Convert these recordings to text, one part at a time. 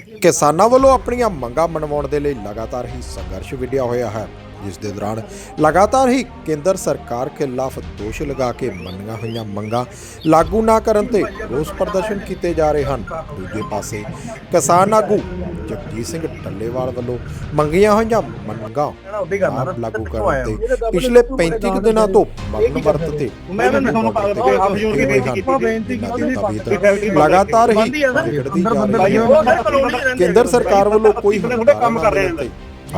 ਕਿਸਾਨਾਂ ਵੱਲੋਂ ਆਪਣੀਆਂ ਮੰਗਾਂ ਮਨਵਾਉਣ ਦੇ ਲਈ ਲਗਾਤਾਰ ਹੀ ਸੰਘਰਸ਼ ਵਿੱਢਿਆ ਹੋਇਆ ਹੈ। ਜਿਸ ਦੇ ਦੌਰਾਨ ਲਗਾਤਾਰ ਹੀ ਕੇਂਦਰ ਸਰਕਾਰ ਖਿਲਾਫ ਦੋਸ਼ ਲਗਾ ਕੇ ਮੰਨੀਆਂ ਹੋਈਆਂ ਮੰਗਾਂ ਲਾਗੂ ਨਾ ਕਰਨ ਤੇ ਰੋਸ ਪ੍ਰਦਰਸ਼ਨ ਕੀਤੇ ਜਾ ਰਹੇ ਹਨ। ਦੂਜੇ ਪਾਸੇ ਕਿਸਾਨ ਆਗੂ ਜਗਜੀਤ ਸਿੰਘ ਟੱਲੇਵਾਲ ਵੱਲੋਂ ਮੰਗੀਆਂ ਹੋਈਆਂ ਮੰਗਾਂ ਲਾਗੂ ਕਰਨ ਤੇ ਪਿਛਲੇ 35 ਕੁ ਦਿਨਾਂ ਤੋਂ ਮਰਨ ਵਰਤ ਤੇ ਲਗਾਤਾਰ ਹੀ ਵਿਗੜਦੀ ਜਾ ਰਹੀ ਹੈ। ਕੇਂਦਰ ਸਰਕਾਰ ਵੱਲੋਂ ਕੋਈ ਕੰਮ ਕਰ ਰਹੇ ਨੇ।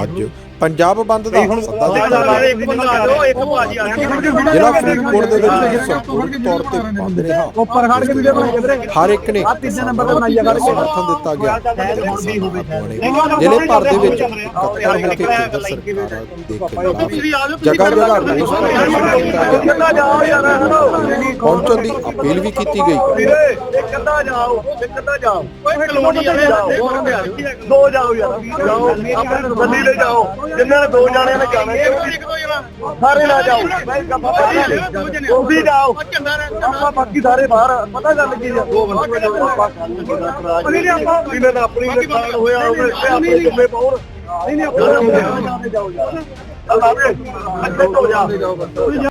ਅੱਜ ਪੰਜਾਬ ਬੰਦ ਦਾ ਸੱਦਾ ਦਿੱਤਾ ਗਿਆ ਇੱਕ ਬੰਦਾ ਆ ਜਾਓ ਇੱਕ ਭਾਜੀ ਆ ਗਿਆ ਜ਼ਿਲ੍ਹਾ ਫਰੀਦਕੋਟ ਦੇ ਵਿੱਚ ਸੰਪੂਰਨ ਤੌਰ ਤੇ ਬੰਦ ਰਿਹਾ। ਉੱਪਰ ਖੜ ਕੇ ਵੀਡੀਓ ਬਣਾ ਕੇ ਵੀਰੇ ਹਰ ਇੱਕ ਨੇ ਤੀਜੇ ਨੰਬਰ ਤੇ ਬਣਾਈ ਆ ਗੱਲ ਸਮਰਥਨ ਦਿੱਤਾ ਗਿਆ। ਜ਼ਿਲ੍ਹੇ ਭਰ ਦੇ ਵਿੱਚ ਇਕੱਤਰ ਹੋ ਕੇ ਕੇਂਦਰ ਸਰਕਾਰ ਦੇ ਖਿਲਾਫ ਜਗ੍ਹਾ ਜਗ੍ਹਾ ਰੋਸ ਪਹੁੰਚਣ ਦੀ ਅਪੀਲ ਵੀ ਕੀਤੀ ਗਈ। ਅੱਧਾ ਜਾਓ ਇੱਕ ਅੱਧਾ ਜਾਓ। ਓਏ ਕਲੋਨੀ ਵਾਲੇ ਜਾਓ ਦੋ ਜਾਓ ਯਾਰ ਜਾਓ। ਆਪਣੇ ਗੱਡੀ ਲੈ ਜਾਓ। ਜਿੰਨਾਂ ਨੇ ਦੋ ਜਾਣਿਆਂ ਨੇ ਜਾਣਾ ਸਾਰੇ ਨਾ ਜਾਓ। ਤੁਸੀਂ ਜਾਓ। ਆਪਾਂ ਬਾਕੀ ਸਾਰੇ ਬਾਹਰ ਪਤਾ ਗੱਲ ਕੀ ਆ? ਦੋ ਬੰਦੇ ਇਹਨਾਂ ਦਾ ਆਪਣੀ ਨੁਕਸਾਨ ਹੋਇਆ ਤੇ ਆਪਣੇ ਜੁਮੇ ਪਾਉਣ ਨਹੀਂ ਨਹੀਂ ਆਪਾਂ ਜਾਓ ਯਾਰ ਅੱਲਾ ਵੇ ਅੱਗੇ ਤੋਂ ਜਾ।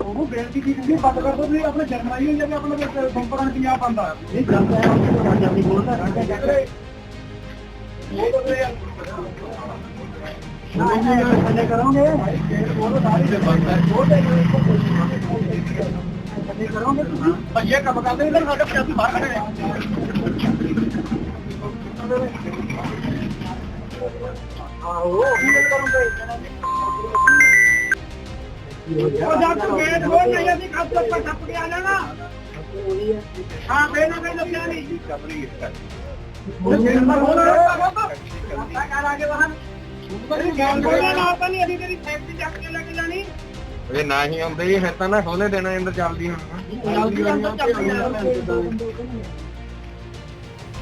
ਉਹਨੂੰ ਬੇਨਤੀ ਕੀਤੀ ਸੀ ਬੰਦ ਕਰ ਦੋ ਤੁਸੀਂ ਆਪਣੇ ਜਰਮਨਾਈ ਹੋਈ ਜਾਵੇ ਆਪਣਾ ਬੰਪਰਾਂ ਪੰਜਾਬ ਬੰਦਾ ਨਹੀਂ ਜਾਂਦਾ ਹੈ ਜਾਂਦੀ ਬੋਲਦਾ ਰਹਿੰਦਾ ਉਹ ਤਾਂ ਤੇ ਨਹੀਂ ਕਰੋਗੇ ਉਹ ਸਾਰੀ ਬੰਦਾ ਨਹੀਂ ਕਰੋਗੇ ਤੁਸੀਂ ਭਈਏ ਕੰਮ ਕਰਦੇ ਨੇ ਸਾਡੇ ਪੰਜਾਬੀ ਬਾਹਰ ਖੜੇ ਨੇ ਆਹੋ ਕੀ ਕਰੋਗੇ। ਉਹ ਜੱਟ ਗੇਟ ਖੋਲ ਨਹੀਂ ਅਸੀਂ ਕੱਪ ਤੋਂ ਟੱਪ ਕੇ ਆ ਜਾਣਾ। ਹਾਂ ਬੇਨਾ ਬੇਨਾ ਦੱਸਿਆ ਨਹੀਂ ਉਹ ਗੇਟ ਦਾ ਖੋਲ ਰਿਹਾ ਕਰ ਆਗੇ ਵਾਹਨ। ਬੜੀ ਗੱਲ ਬੋਲਣਾ ਨਾ ਤਾਂ ਨਹੀਂ ਅਸੀਂ ਤੇਰੀ ਸੇਫਟੀ ਚੱਕ ਕੇ ਲੈ ਕੇ ਜਾਣੀ। ਇਹ ਨਾ ਹੀ ਆਉਂਦੇ ਹੀ ਫਿਰ ਤਾਂ ਨਾ ਖੋਲੇ ਦੇਣਾ ਅੰਦਰ ਚੱਲਦੀ ਹੁਣ।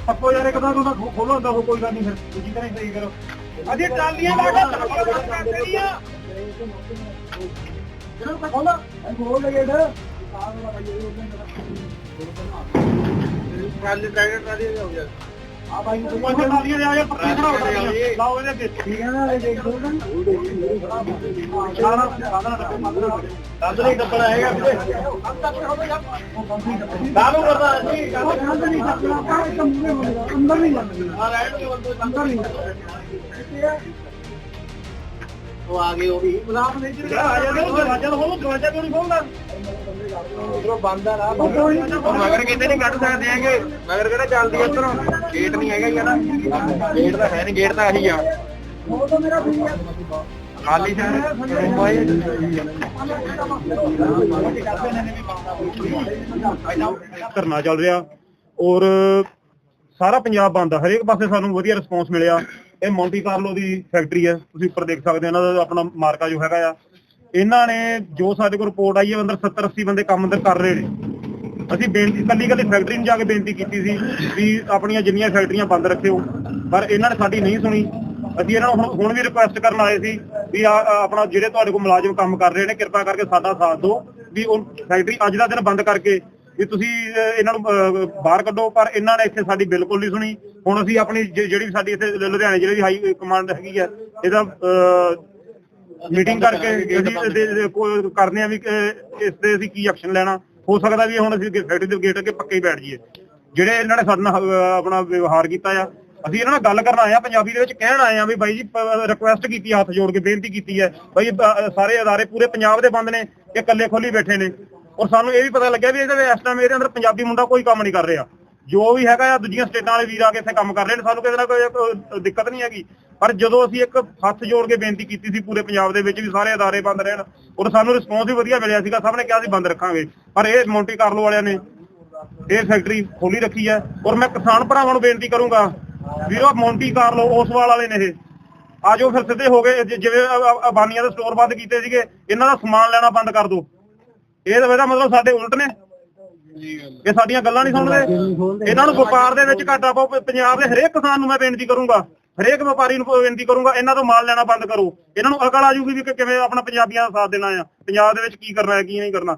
ਆਪੋ ਯਾਰ ਇੱਕ ਤਾਂ ਉਹਦਾ ਖੋਲੋ ਹੁੰਦਾ ਕੋਈ ਗੱਲ ਨਹੀਂ ਫਿਰ। ਤਰ੍ਹਾਂ ਹੀ ਸਹੀ ਕਰੋ। ਅਜੇ ਟਰਾਲੀਆਂ ਲਾ ਕੇ ਧੱਕਾ ਕਰ ਦੇਣੀ ਆ ਜਿਹੜਾ ਤਾਂ ਖੋਲਾ ਖੋਲ ਲਗੇ ਡਾ ਟਰਾਲੀ ਟਰੈਕਟਰ ਟਰਾਲੀ ਹੋ ਗਿਆ। ਆ ਭਾਈ ਨੂੰ ਕੋਈ ਟਰਾਲੀਆਂ ਦੇ ਆ ਜਾ ਬਣਾਓ ਟਰਾਲੀਆਂ। ਲਾਓ ਇਹਦੇ ਵਿੱਚ ਠੀਕ ਹੈ ਨਾ ਇਹ ਦੇਖ ਲਓ। ਨਾ ਸਾਰਾ ਸਾਰਾ ਦੰਦ ਨਹੀਂ ਦੱਬਣਾ ਹੈਗਾ ਵੀਰੇ। ਕਾਹਨੂੰ ਕਰਦਾ ਕਾਹਨੂੰ ਦੰਦ ਨਹੀਂ ਦੱਬਣਾ ਕਾਹ ਇੱਕ ਮੂਹਰੇ ਹੋਵੇਗਾ ਅੰਦਰ ਨਹੀਂ ਜਾਂਦਾ। ਆ ਰਾਈਟ ਦੇ ਬੰਦੇ ਅੰਦਰ ਨਹੀਂ ਜਾਂਦਾ। ਉਹ ਆ ਗਏ ਉਹ। ਵੀ ਗੁਲਾਬ ਨਹੀਂ ਜਿਹੜਾ ਆ ਜਾਂਦੇ ਉਹ ਦਰਵਾਜ਼ਾ ਖੋਲੋ ਦਰਵਾਜ਼ਾ ਕਿਉਂ ਨਹੀਂ ਖੋਲਦਾ ਉਧਰੋਂ ਬੰਦ ਆ ਰਾਹ ਮਗਰ ਕਿਤੇ ਨਹੀਂ ਕੱਢ ਸਕਦੇ ਹੈਗੇ। ਮਗਰ ਕਿਹੜਾ ਚੱਲਦੀ ਆ ਉੱਧਰੋਂ? ਗੇਟ ਨਹੀਂ ਹੈਗਾ ਯਾਰ ਗੇਟ ਤਾਂ ਹੈ ਨਹੀਂ ਗੇਟ ਤਾਂ ਆਹੀ ਆ। ਉਹ ਤਾਂ ਮੇਰਾ ਵੀ ਹੈ। ਖਾਲੀ ਧਰਨਾ ਚੱਲ ਰਿਹਾ ਔਰ ਸਾਰਾ ਪੰਜਾਬ ਬੰਦ ਆ। ਹਰੇਕ ਪਾਸੇ ਸਾਨੂੰ ਵਧੀਆ ਰਿਸਪੌਂਸ ਮਿਲਿਆ। ਇਹ ਮੌਂਟੀ ਕਾਰਲੋ ਦੀ ਫੈਕਟਰੀ ਹੈ, ਤੁਸੀਂ ਉੱਪਰ ਦੇਖ ਸਕਦੇ ਹੋ, ਇਹਨਾਂ ਦਾ ਆਪਣਾ ਮਾਰਕਾ ਜੋ ਹੈਗਾ ਆ। ਇਹਨਾਂ ਨੇ ਜੋ ਸਾਡੇ ਕੋਲ ਰਿਪੋਰਟ ਆਈ ਹੈ, ਅੰਦਰ 70 80 ਬੰਦੇ ਕੰਮ ਅੰਦਰ ਕਰ ਰਹੇ ਨੇ। ਅਸੀਂ ਬੇਨਤੀ, ਕੱਲੀ ਕੱਲੀ ਫੈਕਟਰੀ ਨੂੰ ਜਾ ਕੇ ਬੇਨਤੀ ਕੀਤੀ ਸੀ ਵੀ ਆਪਣੀਆਂ ਜਿੰਨੀਆਂ ਫੈਕਟਰੀਆਂ ਬੰਦ ਰੱਖਿਓ, ਪਰ ਇਹਨਾਂ ਨੇ ਸਾਡੀ ਨਹੀਂ ਸੁਣੀ। ਅਸੀਂ ਇਹਨਾਂ ਨੂੰ ਹੁਣ- ਵੀ ਰਿਕੁਐਸਟ ਕਰਨ ਆਏ ਸੀ ਵੀ ਆ ਆ ਆਪਣਾ ਜਿਹੜੇ ਤੁਹਾਡੇ ਕੋਲ ਮੁਲਾਜ਼ਮ ਕੰਮ ਕਰ ਰਹੇ ਨੇ, ਕਿਰਪਾ ਕਰਕੇ ਸਾਡਾ ਸਾਥ ਦਿਓ ਵੀ ਉਹ ਫੈਕਟਰੀ ਅੱਜ ਦਾ ਦਿਨ ਬੰਦ ਕਰਕੇ ਵੀ ਤੁਸੀਂ ਇਹਨਾਂ ਨੂੰ ਬਾਹਰ ਕੱਢੋ ਪਰ ਇਹਨਾਂ ਨੇ ਇੱਥੇ ਸਾਡੀ ਬਿਲਕੁਲ ਨਹੀਂ ਸੁਣੀ। ਹੁਣ ਅਸੀਂ ਆਪਣੀ ਜਿਹੜੀ ਸਾਡੀ ਇੱਥੇ ਲੁਧਿਆਣੇ ਜ਼ਿਲ੍ਹੇ ਦੀ ਹਾਈ ਕਮਾਂਡ ਹੈਗੀ ਆ ਇਹਦਾ ਮੀਟਿੰਗ ਕਰਕੇ ਕਰਦੇ ਆ। ਵੀ ਇਸ ਤੇ ਅਸੀਂ ਕੀ ਐਕਸ਼ਨ ਲੈਣਾ। ਹੋ ਸਕਦਾ ਵੀ ਹੁਣ ਅਸੀਂ ਫੈਕਟਰੀ ਦੇ ਗੇਟ ਅੱਗੇ ਪੱਕੇ ਹੀ ਬੈਠ ਜਾਈਏ। ਜਿਹੜੇ ਇਹਨਾਂ ਨੇ ਸਾਡੇ ਨਾਲ ਆਪਣਾ ਵਿਵਹਾਰ ਕੀਤਾ ਆ ਅਸੀਂ ਇਹਨਾਂ ਨਾਲ ਗੱਲ ਕਰਨ ਆਏ ਆ ਪੰਜਾਬੀ ਦੇ ਵਿੱਚ ਕਹਿਣ ਆਏ ਆ ਵੀ ਬਾਈ ਜੀ ਰਿਕੁਐਸਟ ਕੀਤੀ ਹੱਥ ਜੋੜ ਕੇ ਬੇਨਤੀ ਕੀਤੀ ਹੈ। ਬਾਈ ਸਾਰੇ ਅਦਾਰੇ ਪੂਰੇ ਪੰਜਾਬ ਦੇ ਬੰਦ ਨੇ ਇਹ ਇਕੱਲੇ ਖੋਲੀ ਬੈਠੇ ਨੇ। ਔਰ ਸਾਨੂੰ ਇਹ ਵੀ ਪਤਾ ਲੱਗਿਆ ਵੀ ਇਹਦੇ ਇਸ ਟਾਈਮ ਇਹਦੇ ਅੰਦਰ ਪੰਜਾਬੀ ਮੁੰਡਾ ਕੋਈ ਕੰਮ ਨਹੀਂ ਕਰ ਰਿਹਾ। ਜੋ ਵੀ ਹੈਗਾ ਆ ਦੂਜੀਆਂ ਸਟੇਟਾਂ ਵਾਲੇ ਵੀਰ ਆ ਕੇ ਇੱਥੇ ਕੰਮ ਕਰ ਰਹੇ ਨੇ, ਸਾਨੂੰ ਕਿਸੇ ਨਾਲ ਕੋਈ ਦਿੱਕਤ ਨਹੀਂ ਹੈਗੀ। ਪਰ ਜਦੋਂ ਅਸੀਂ ਇੱਕ ਹੱਥ ਜੋੜ ਕੇ ਬੇਨਤੀ ਕੀਤੀ ਸੀ ਪੂਰੇ ਪੰਜਾਬ ਦੇ ਵਿੱਚ ਵੀ ਸਾਰੇ ਅਦਾਰੇ ਬੰਦ ਰਹਿਣ, ਔਰ ਸਾਨੂੰ ਰਿਸਪੌਂਸ ਵੀ ਵਧੀਆ ਮਿਲਿਆ ਸੀਗਾ ਸਭ ਨੇ ਕਿਹਾ ਸੀ ਬੰਦ ਰੱਖਾਂਗੇ। ਪਰ ਇਹ ਮੌਂਟੀ ਕਾਰਲੋ ਵਾਲਿਆਂ ਨੇ ਇਹ ਫੈਕਟਰੀ ਖੋਲੀ ਰੱਖੀ ਹੈ। ਔਰ ਮੈਂ ਕਿਸਾਨ ਭਰਾਵਾਂ ਨੂੰ ਬੇਨਤੀ ਕਰੂੰਗਾ, ਵੀਰੋ ਮੌਂਟੀ ਕਾਰਲੋ ਓਸਵਾਲ ਵਾਲੇ ਨੇ ਇਹ। ਆਜੋ ਫਿਰ ਸਿੱਧੇ ਹੋ ਗਏ ਜਿਵੇਂ ਅਬਾਨੀਆਂ ਦੇ ਸਟੋਰ ਬੰਦ ਕੀਤੇ ਸੀਗੇ, ਇਹਨਾਂ ਦਾ ਸਮਾਨ ਲੈਣਾ ਬੰਦ ਕਰ ਦਿਓ। ਇਹ ਤਾਂ ਇਹਦਾ ਮਤਲਬ ਸਾਡੇ ਉਲਟ ਨੇ। ਇਹ ਸਾਡੀਆਂ ਗੱਲਾਂ ਨਹੀਂ ਸੁਣਦੇ। ਇਹਨਾਂ ਨੂੰ ਵਪਾਰ ਦੇ ਵਿੱਚ ਘਾਟਾ ਪਾਓ। ਪੰਜਾਬ ਦੇ ਹਰੇਕ ਕਿਸਾਨ ਨੂੰ ਮੈਂ ਬੇਨਤੀ ਕਰੂੰਗਾ। ਹਰੇਕ ਵਪਾਰੀ ਨੂੰ ਬੇਨਤੀ ਕਰੂੰਗਾ ਇਹਨਾਂ ਤੋਂ ਮਾਲ ਲੈਣਾ ਬੰਦ ਕਰੋ। ਇਹਨਾਂ ਨੂੰ ਅਕਲ ਆ ਜੂਗੀ ਵੀ ਕਿਵੇਂ ਆਪਣਾ ਪੰਜਾਬੀਆਂ ਦਾ ਸਾਥ ਦੇਣਾ ਆ। ਪੰਜਾਬ ਦੇ ਵਿੱਚ ਕੀ ਕਰਨਾ ਹੈ ਕੀ ਨਹੀਂ ਕਰਨਾ।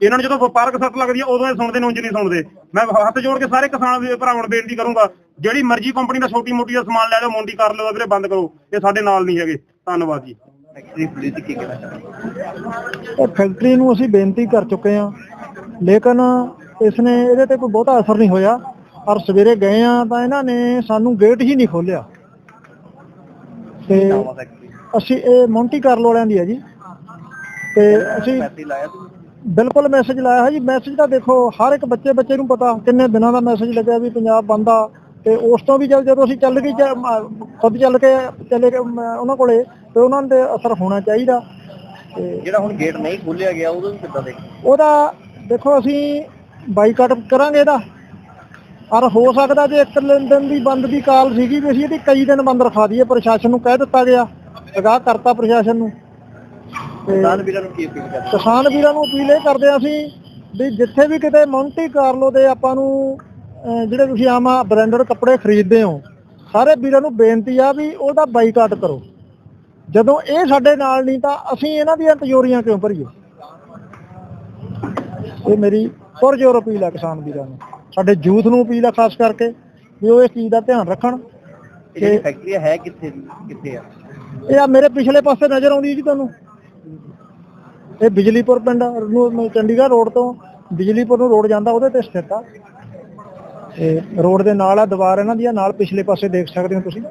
ਇਹਨਾਂ ਨੂੰ ਜਦੋਂ ਵਪਾਰਕ ਸੱਟ ਲੱਗਦੀ ਆ ਉਦੋਂ ਇਹ ਸੁਣਦੇ ਨੇ ਉਂਝ ਨਹੀਂ ਸੁਣਦੇ। ਮੈਂ ਹੱਥ ਜੋੜ ਕੇ ਸਾਰੇ ਕਿਸਾਨ ਵੀਰ ਭਰਾਵਾਂ ਨੂੰ ਬੇਨਤੀ ਕਰੂੰਗਾ ਜਿਹੜੀ ਮਰਜ਼ੀ ਕੰਪਨੀ ਦਾ ਛੋਟੀ ਮੋਟੀ ਦਾ ਸਮਾਨ ਲੈ ਲਓ ਮੋਂਡੀ ਕਰ ਲਓ ਵੀਰੇ ਬੰਦ ਕਰੋ। ਇਹ ਸਾਡੇ ਨਾਲ ਨਹੀਂ ਹੈਗੇ। ਧੰਨਵਾਦ ਜੀ। ਫੈਕਟਰੀ ਪੁਲਿਸ ਕੀ ਕਹਿਣਾ ਚਾਹੁੰਦੇ ਫੈਕਟਰੀ ਨੂੰ ਅਸੀਂ ਬੇਨਤੀ ਕਰ ਚੁੱਕੇ ਹਾਂ। ਲੇਕਿਨ ਇਸ ਨੇ ਇਹਦੇ ਤੇ ਕੋਈ ਬਹੁਤਾ ਅਸਰ ਨਹੀਂ ਹੋਇਆ। ਔਰ ਸਵੇਰੇ ਗਏ ਆ ਤਾਂ ਇਹਨਾਂ ਨੇ ਸਾਨੂੰ ਗੇਟ ਹੀ ਨਹੀਂ ਖੋਲਿਆ ਤੇ ਅਸੀਂ ਇਹ ਮੌਂਟੀ ਕਾਰਲੋ ਵਾਲਿਆਂ ਦੀ ਹੈ ਜੀ। ਤੇ ਅਸੀਂ ਬਿਲਕੁਲ ਮੈਸੇਜ ਲਾਇਆ ਹੈ ਜੀ। ਮੈਸੇਜ ਤਾਂ ਦੇਖੋ ਹਰ ਇੱਕ ਬੱਚੇ ਬੱਚੇ ਨੂੰ ਪਤਾ ਕਿੰਨੇ ਦਿਨਾਂ ਦਾ ਮੈਸੇਜ ਲੱਗਿਆ ਵੀ ਪੰਜਾਬ ਬੰਦ ਤੇ ਉਸ ਤੋਂ ਵੀ ਜਦ ਜਦੋਂ ਅਸੀਂ ਚੱਲ ਮ- ਖੁਦ ਚੱਲ ਕੇ ਚਲੇ ਗਏ ਮ- ਉਹਨਾਂ ਕੋਲੇ ਤੇ ਉਹਨਾਂ ਦੇ ਅਸਰ ਹੋਣਾ ਚਾਹੀਦਾ। ਤੇ ਜਿਹੜਾ ਹੁਣ ਗੇਟ ਨਹੀਂ ਖੋਲਿਆ ਗਿਆ ਉਹਨੂੰ ਕਿੱਦਾਂ ਦੇ ਉਹਦਾ ਦੇਖੋ ਅਸੀਂ ਬਾਈਕਾਟ ਕਰਾਂਗੇ ਇਹਦਾ। ਔਰ ਹੋ ਸਕਦਾ ਜੇ ਇੱਕ ਦਿਨ ਦੀ ਬੰਦ ਦੀ ਕਾਲ ਸੀਗੀ ਵੀ ਅਸੀਂ ਇਹਦੀ ਕਈ ਦਿਨ ਬੰਦ ਰਖਾ ਦਈਏ ਪ੍ਰਸ਼ਾਸਨ ਨੂੰ ਕਹਿ ਦਿੱਤਾ ਗਿਆ ਅਗਾਹ ਕਰਤਾ ਪ੍ਰਸ਼ਾਸਨ ਨੂੰ। ਤੇ ਕਿਸਾਨ ਵੀਰਾਂ ਨੂੰ ਕੀ ਅਪੀਲ ਕਰਦੇ? ਕਿਸਾਨ ਵੀਰਾਂ ਨੂੰ ਅਪੀਲ ਇਹ ਕਰਦੇ ਹਾਂ ਅਸੀਂ ਵੀ ਜਿੱਥੇ ਵੀ ਕਿਤੇ ਮੌਂਟੀ ਕਾਰਲੋ ਦੇ ਆਪਾਂ ਨੂੰ ਜਿਹੜੇ ਤੁਸੀਂ ਆਮ ਬ੍ਰਾਂਡਡ ਕੱਪੜੇ ਖਰੀਦਦੇ ਹੋ ਸਾਰੇ ਵੀਰਾਂ ਨੂੰ ਬੇਨਤੀ ਆ ਵੀ ਉਹਦਾ ਬਾਈਕਾਟ ਕਰੋ। ਜਦੋਂ ਇਹ ਸਾਡੇ ਨਾਲ ਨਹੀਂ ਤਾਂ ਅਸੀਂ ਇਹਨਾਂ ਦੀਆਂ ਤਜੋਰੀਆਂ ਕਿਉਂ ਭਰੀਏ? ਇਹ ਮੇਰੀ ਪੁਰਜੋਰ ਅਪੀਲ ਆ ਕਿਸਾਨ ਵੀਰਾਂ ਨੂੰ। ਸਾਡੇ ਯੂਥ ਨੂੰ ਅਪੀਲ ਆ ਖਾਸ ਕਰਕੇ ਵੀ ਉਹ ਇਸ ਚੀਜ਼ ਦਾ ਧਿਆਨ ਰੱਖਣ ਇਹ ਫੈਕਟਰੀ ਹੈ ਕਿੱਥੇ ਕਿੱਥੇ ਆ? ਇਹ ਆ ਮੇਰੇ ਪਿਛਲੇ ਪਾਸੇ ਨਜ਼ਰ ਆਉਂਦੀ ਜੀ ਤੁਹਾਨੂੰ। ਇਹ ਬਿਜਲੀਪੁਰ ਪਿੰਡ ਨੂੰ ਚੰਡੀਗੜ੍ਹ ਰੋਡ ਤੋਂ ਬਿਜਲੀਪੁਰ ਨੂੰ ਰੋਡ ਜਾਂਦਾ ਉਹਦੇ ਤੇ ਸਥਿਤ ਆ। ਤੇ ਰੋਡ ਦੇ ਨਾਲ ਆ ਦੀਵਾਰ ਇਹਨਾਂ ਦੀ ਆ, ਨਾਲ ਪਿਛਲੇ ਪਾਸੇ ਦੇਖ ਸਕਦੇ ਹੋ ਤੁਸੀਂ।